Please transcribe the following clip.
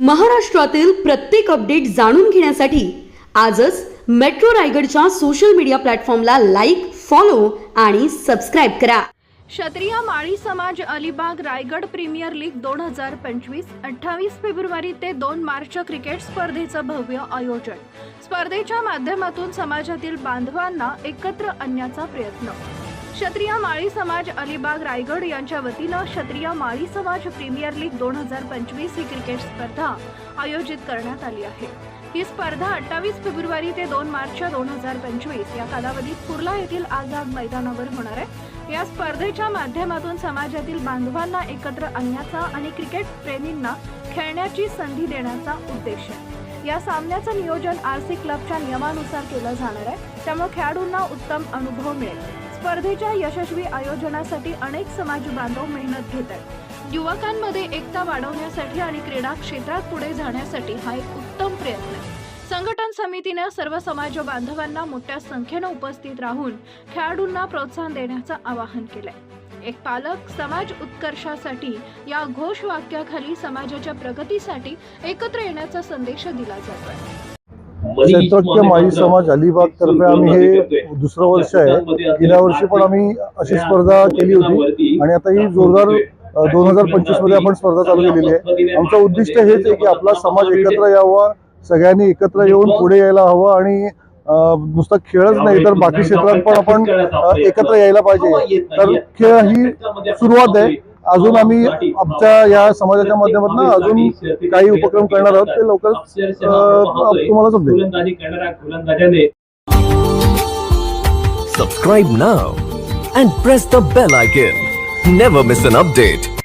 महाराष्ट्रातील प्रत्येक अपडेट जाणून घेण्यासाठी आजच मेट्रो रायगडच्या सोशल मीडिया प्लॅटफॉर्मला लाईक फॉलो आणि सबस्क्राईब करा. क्षत्रिय माळी समाज अलिबाग रायगड प्रीमियर लीग दोन हजार पंचवीस अठ्ठावीस फेब्रुवारी ते दोन मार्च क्रिकेट स्पर्धेचं भव्य आयोजन. स्पर्धेच्या माध्यमातून समाजातील बांधवांना एकत्र आणण्याचा प्रयत्न. क्षत्रिय माळी समाज अलिबाग रायगड यांच्या वतीनं क्षत्रिय माळी समाज प्रीमियर लीग दोन हजार पंचवीस ही क्रिकेट स्पर्धा आयोजित करण्यात आली आहे. ही स्पर्धा अठ्ठावीस फेब्रुवारी ते दोन मार्च दोन हजार पंचवीस या कालावधीत कुर्ला येथील आझाद मैदानावर होणार आहे. या स्पर्धेच्या माध्यमातून समाजातील बांधवांना एकत्र आणण्याचा आणि क्रिकेट प्रेमींना खेळण्याची संधी देण्याचा उद्देश आहे. या सामन्याचं नियोजन आर सी क्लबच्या नियमानुसार केलं जाणार आहे. त्यामुळे खेळाडूंना उत्तम अनुभव मिळेल. स्पर्धेच्या यशस्वी आयोजनासाठी अनेक समाज बांधव मेहनत घेत आहेत युवकांमध्ये एकता वाढवण्यासाठी आणि क्रीडा क्षेत्रात पुढे जाण्यासाठी हा एक उत्तम प्रयत्न आहे. संघटन समितीने सर्व समाज बांधवांना मोठ्या संख्येनं उपस्थित राहून खेळाडूंना प्रोत्साहन देण्याचं आवाहन केलंय. एक पालक समाज उत्कर्षासाठी या घोषवाक्याखाली समाजाच्या प्रगतीसाठी एकत्र येण्याचा संदेश दिला जातोय. क्षेत्रज्ञ माळी समाज अलिबाग तर्फे आम्ही हे दुसरं वर्ष आहे. गेल्या वर्षी पण आम्ही अशी स्पर्धा केली होती. आणि आता ही जोरदार दोन हजार पंचवीसमध्ये आपण स्पर्धा चालू केलेली आहे. आमचं उद्दिष्ट हेच आहे की आपला समाज एकत्र यावा सगळ्यांनी एकत्र येऊन पुढे यायला हवं आणि नुसतं खेळच नाही तर बाकी क्षेत्रात पण आपण एकत्र यायला पाहिजे. तर खेळ ही सुरुवात आहे. अजून आम्ही आमच्या या समाजाच्या माध्यमातून अजून काही उपक्रम करणार आहोत ते लवकरच अं, तुम्हाला समजेल Subscribe now and press the bell icon. Never miss an update.